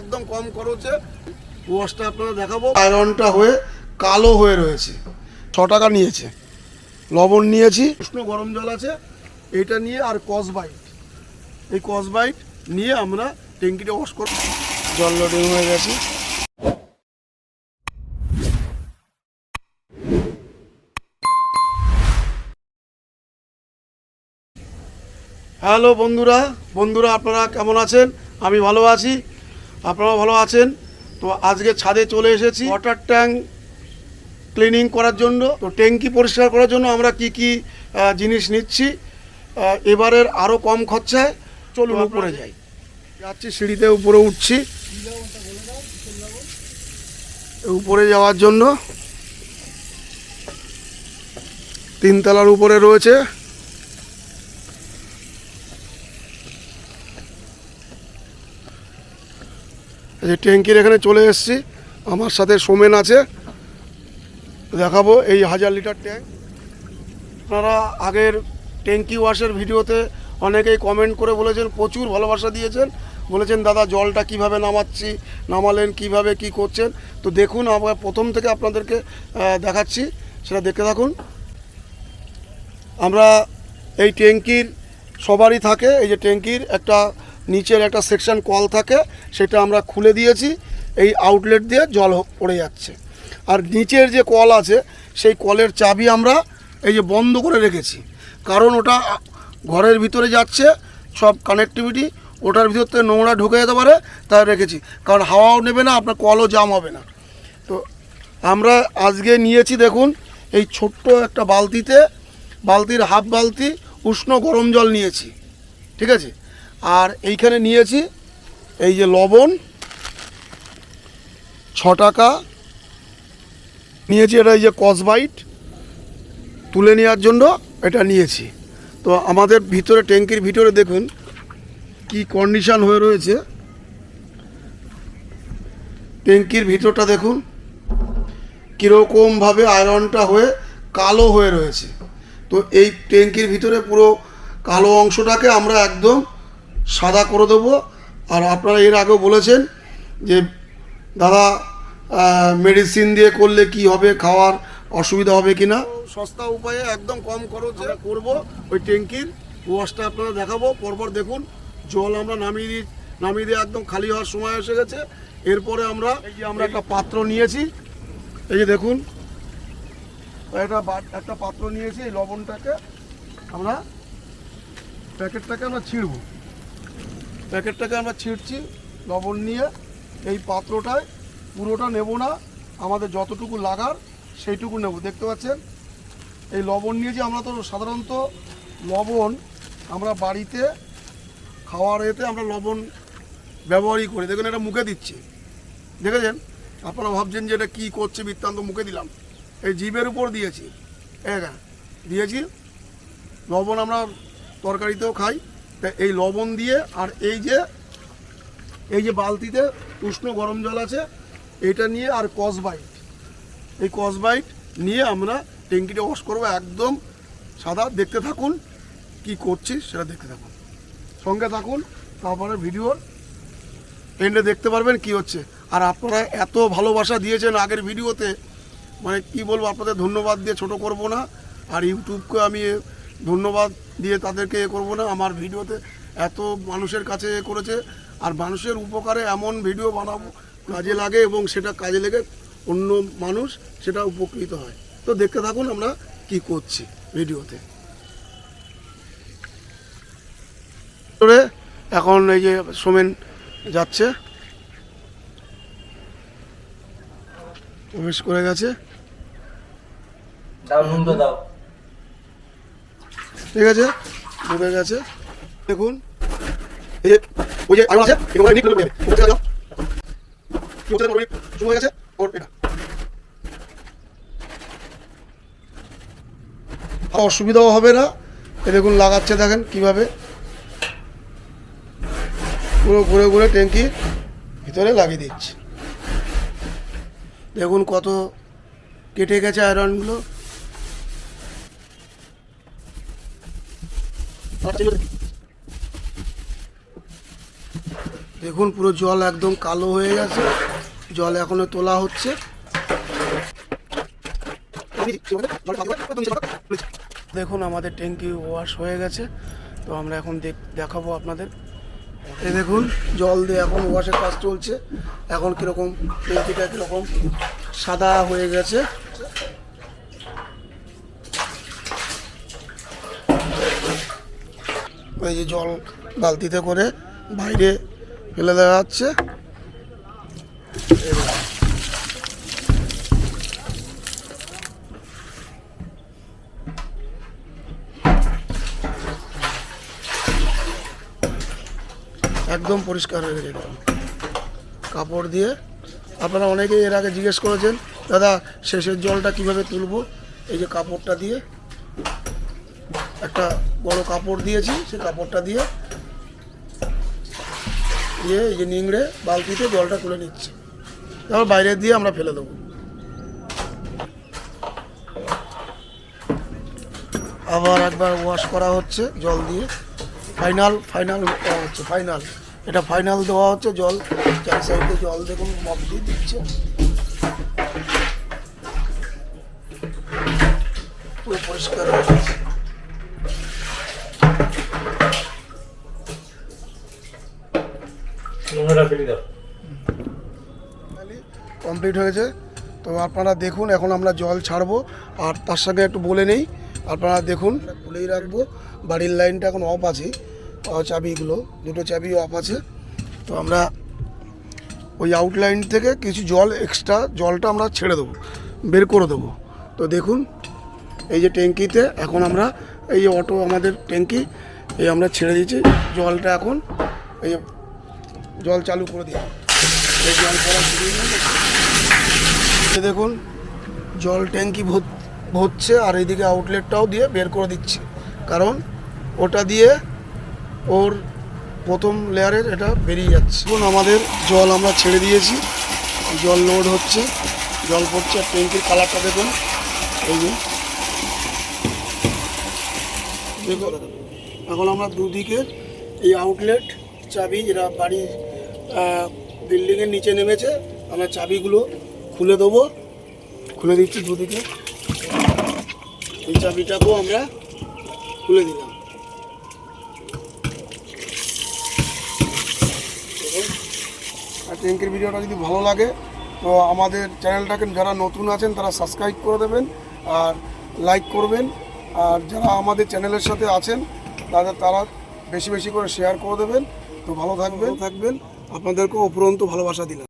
একদম কম খরচে ওয়াশটা আপনারা দেখাবো। আয়রনটা হয়ে কালো হয়ে রয়েছে। ছ টাকা নিয়েছে। লবণ নিয়েছি। উষ্ণ গরম জল আছে। এটা নিয়ে আর কসবাইট এই কস বাইট নিয়ে আমরা ট্যাঙ্কিটা ওয়াশ করব। জল লোডিং হয়ে গেছে। হ্যালো বন্ধুরা বন্ধুরা আপনারা কেমন আছেন? আমি ভালো আছি। আপনারাও ভালো আছেন? তো আজকে ছাদে চলে এসেছি। ওয়াটার ট্যাঙ্ক ক্লিনিং করার জন্য। তো ট্যাঙ্কি পরিষ্কার করার জন্য আমরা কি কি জিনিস নিচ্ছি এবারের আরও কম খরচায় চলুন উপরে যাই। যাচ্ছি সিঁড়িতে উপরে উঠছি। উপরে যাওয়ার জন্য তিনতলার উপরে রয়েছে। যে ট্যাঙ্কির এখানে চলে এসেছি। আমার সাথে সোমেন আছে। দেখাবো এই হাজার লিটার ট্যাঙ্ক। আপনারা আগের ট্যাঙ্কি ওয়াশের ভিডিওতে অনেকেই কমেন্ট করে বলেছেন, প্রচুর ভালোবাসা দিয়েছেন। বলেছেন, দাদা, জলটা কীভাবে নামাচ্ছি? নামালেন, কীভাবে, কি করছেন? তো দেখুন, আমরা প্রথম থেকে আপনাদেরকে দেখাচ্ছি। সেটা দেখতে থাকুন। আমরা এই ট্যাঙ্কির সবারই থাকে। এই যে ট্যাঙ্কির একটা নিচের একটা সেকশন কল থাকে, সেটা আমরা খুলে দিয়েছি, এই আউটলেট দিয়ে জল পড়ে যাচ্ছে। আর নিচের যে কল আছে, সেই কলের চাবি আমরা এই যে বন্ধ করে রেখেছি। কারণ ওটা ঘরের ভিতরে যাচ্ছে, সব কানেক্টিভিটি ওটার ভিতর থেকে নোংরা ঢুকে যেতে পারে তাই রেখেছি। কারণ হাওয়াও নেবে না, আপনার কলও জাম হবে না। তো আমরা আজকে নিয়েছি, দেখুন, এই ছোট্ট একটা বালতিতে, বালতির হাফ বালতি, উষ্ণ গরম জল নিয়েছি। ঠিক আছে? আর এইখানে নিয়েছি এই যে লবণ, ছ টাকা। নিয়েছি এটা এই যে কসবাইট, তুলে নেওয়ার জন্য এটা নিয়েছি। তো আমাদের ভিতরে, ট্যাঙ্কির ভিতরে দেখুন কি কন্ডিশান হয়ে রয়েছে। ট্যাঙ্কির ভিতরটা দেখুন, কীরকমভাবে আয়রনটা হয়ে কালো হয়ে রয়েছে। তো এই ট্যাঙ্কির ভিতরে পুরো কালো অংশটাকে আমরা একদম সাদা করে দেবো। আর আপনারা এর আগেও বলেছেন যে, দাদা মেডিসিন দিয়ে করলে কি হবে, খাওয়ার অসুবিধা হবে কি না সস্তা উপায়ে একদম কম খরচে করব ওই ট্যাঙ্কির ওয়াশটা আপনারা দেখাবো। পরপর দেখুন, জল আমরা নামিয়ে দিই, নামিয়ে দিয়ে একদম খালি হওয়ার সময় এসে গেছে। এরপরে আমরা এই আমরা একটা পাত্র নিয়েছি, এই যে দেখুন, একটা একটা পাত্র নিয়েছি এই লবণটাকে আমরা প্যাকেটটাকে আমরা ছিঁড়ব। প্যাকেটটাকে আমরা ছিঁড়ছি লবণ নিয়ে এই পাত্রটায়, পুরোটা নেব না, আমাদের যতটুকু লাগার সেইটুকু নেব। দেখতে পাচ্ছেন? এই লবণ নিয়েছি আমরা তো সাধারণত লবণ আমরা বাড়িতে খাওয়ার এতে আমরা লবণ ব্যবহারই করি। দেখুন, এটা মুখে দিচ্ছি। দেখেছেন? আপনারা ভাবছেন যে এটা কী করছে, বৃত্তান্ত মুখে দিলাম। এই জিভের উপর দিয়েছি। হ্যাঁ দিয়েছি। লবণ আমরা তরকারিতেও খাই। এই লবণ দিয়ে আর এই যে এই যে বালতিতে উষ্ণ গরম জল আছে, এটা নিয়ে আর কসবাইট এই কসবাইট নিয়ে আমরা ট্যাঙ্কিটা ওয়াশ করব একদম সাদা। দেখতে থাকুন কি করছি সেটা দেখতে থাকুন। সঙ্গে থাকুন, তারপরে ভিডিওর এন্ডে দেখতে পারবেন কি হচ্ছে। আর আপনারা এত ভালোবাসা দিয়েছেন আগের ভিডিওতে মানে কি বলব আপনাদের ধন্যবাদ দিয়ে ছোট করব না। আর ইউটিউবকে আমি ধন্যবাদ দিয়ে তাদেরকে এ করব না। আমার ভিডিওতে এত মানুষের কাছে এ করেছে। আর মানুষের উপকারে এমন ভিডিও বানাবো, কাজে লাগে এবং সেটা কাজে লেগে অন্য মানুষ সেটা উপকৃত হয়। তো দেখতে থাকুন আমরা কি করছি ভিডিওতে। এখন এই যে সোমেন যাচ্ছে, প্রবেশ করে গেছে। দাও দাও। ঠিক আছে? ঢুকে গেছে। দেখুন। গেছে। অসুবিধাও হবে না। দেখুন, লাগাচ্ছে দেখেন কীভাবে। পুরো ঘুরে ঘুরে ট্যাঙ্কি ভিতরে লাগিয়ে দিচ্ছে। দেখুন কত কেটে গেছে আয়রনগুলো দেখুন, পুরো জল একদম কালো হয়ে গেছে। জল এখনও তোলা হচ্ছে। দেখুন, আমাদের ট্যাঙ্কি ওয়াশ হয়ে গেছে। তো আমরা এখন দেখ- দেখাবো আপনাদের। এই দেখুন, জল দিয়ে এখন ওয়াশের কাজ চলছে। এখন কীরকম, ট্যাঙ্কিটা কীরকম সাদা হয়ে গেছে। এই যে জল বালতিতে করে বাইরে ফেলে দেওয়া হচ্ছে। একদম পরিষ্কার হয়ে গেছে কাপড় দিয়ে আপনারা অনেকেই এর আগে জিজ্ঞেস করেছেন, দাদা শেষের জলটা কীভাবে তুলবো? এই যে কাপড়টা দিয়ে একটা বড় কাপড় দিয়েছি সেই কাপড়টা দিয়ে দিয়ে এই যে নিংড়ে বালতিতে জলটা তুলে নিচ্ছে। তারপর বাইরে দিয়ে আমরা ফেলে দেবো। আবার একবার ওয়াশ করা হচ্ছে জল দিয়ে। ফাইনাল ফাইনাল হচ্ছে ফাইনাল এটা ফাইনাল দেওয়া হচ্ছে জল। চার সাইডে জল দেখুন মপ দিয়ে দিচ্ছে। পুরো পরিষ্কার হয়ে গেছে নোংরাটা ফেলে দাও কমপ্লিট হয়েছে। তো আপনারা দেখুন, এখন আমরা জল ছাড়বো। আর তার সঙ্গে একটু বলে নেই, আপনারা দেখুন, খুলেই রাখব। বাড়ির লাইনটা এখন অফ আছে চাবিগুলো, দুটো চাবি অফ আছে। তো আমরা ওই আউটলাইন থেকে কিছু জল এক্সট্রা জলটা আমরা ছেড়ে দেবো, বের করে দেবো। তো দেখুন, এই যে ট্যাঙ্কিতে এখন আমরা, এই অটো আমাদের ট্যাঙ্কি, এই আমরা ছেড়ে দিয়েছি। জলটা এখন, এই জল চালু করে দিই জল দেখুন, জল ট্যাঙ্কি ভর- ভরছে আর এইদিকে আউটলেটটাও দিয়ে বের করে দিচ্ছি। কারণ ওটা দিয়ে ওর প্রথম লেয়ারের এটা বেরিয়ে যাচ্ছে। এখন আমাদের জল আমরা ছেড়ে দিয়েছি। জল লোড হচ্ছে, জল পড়ছে। আর ট্যাঙ্কির কালারটা দেখুন। এই যে। এখন আমরা দুদিকে এই আউটলেট চাবি, যেটা বাড়ির বিল্ডিংয়ের নিচে নেমেছে। আমরা চাবিগুলো খুলে দেবো। খুলে দিচ্ছি দুদিকে। এই চাবিটাকেও আমরা খুলে দিলাম। আর ট্যাঙ্কের ভিডিওটা যদি ভালো লাগে, তো আমাদের চ্যানেলটাকে যারা নতুন আছেন, তারা সাবস্ক্রাইব করে দেবেন আর লাইক করবেন। আর যারা আমাদের চ্যানেলের সাথে আছেন, তাদের, তারা বেশি বেশি করে শেয়ার করে দেবেন। তো ভালো থাকবেন। থাকবেন। আপনাদেরকেও অপরন্ত ভালোবাসা দিলাম।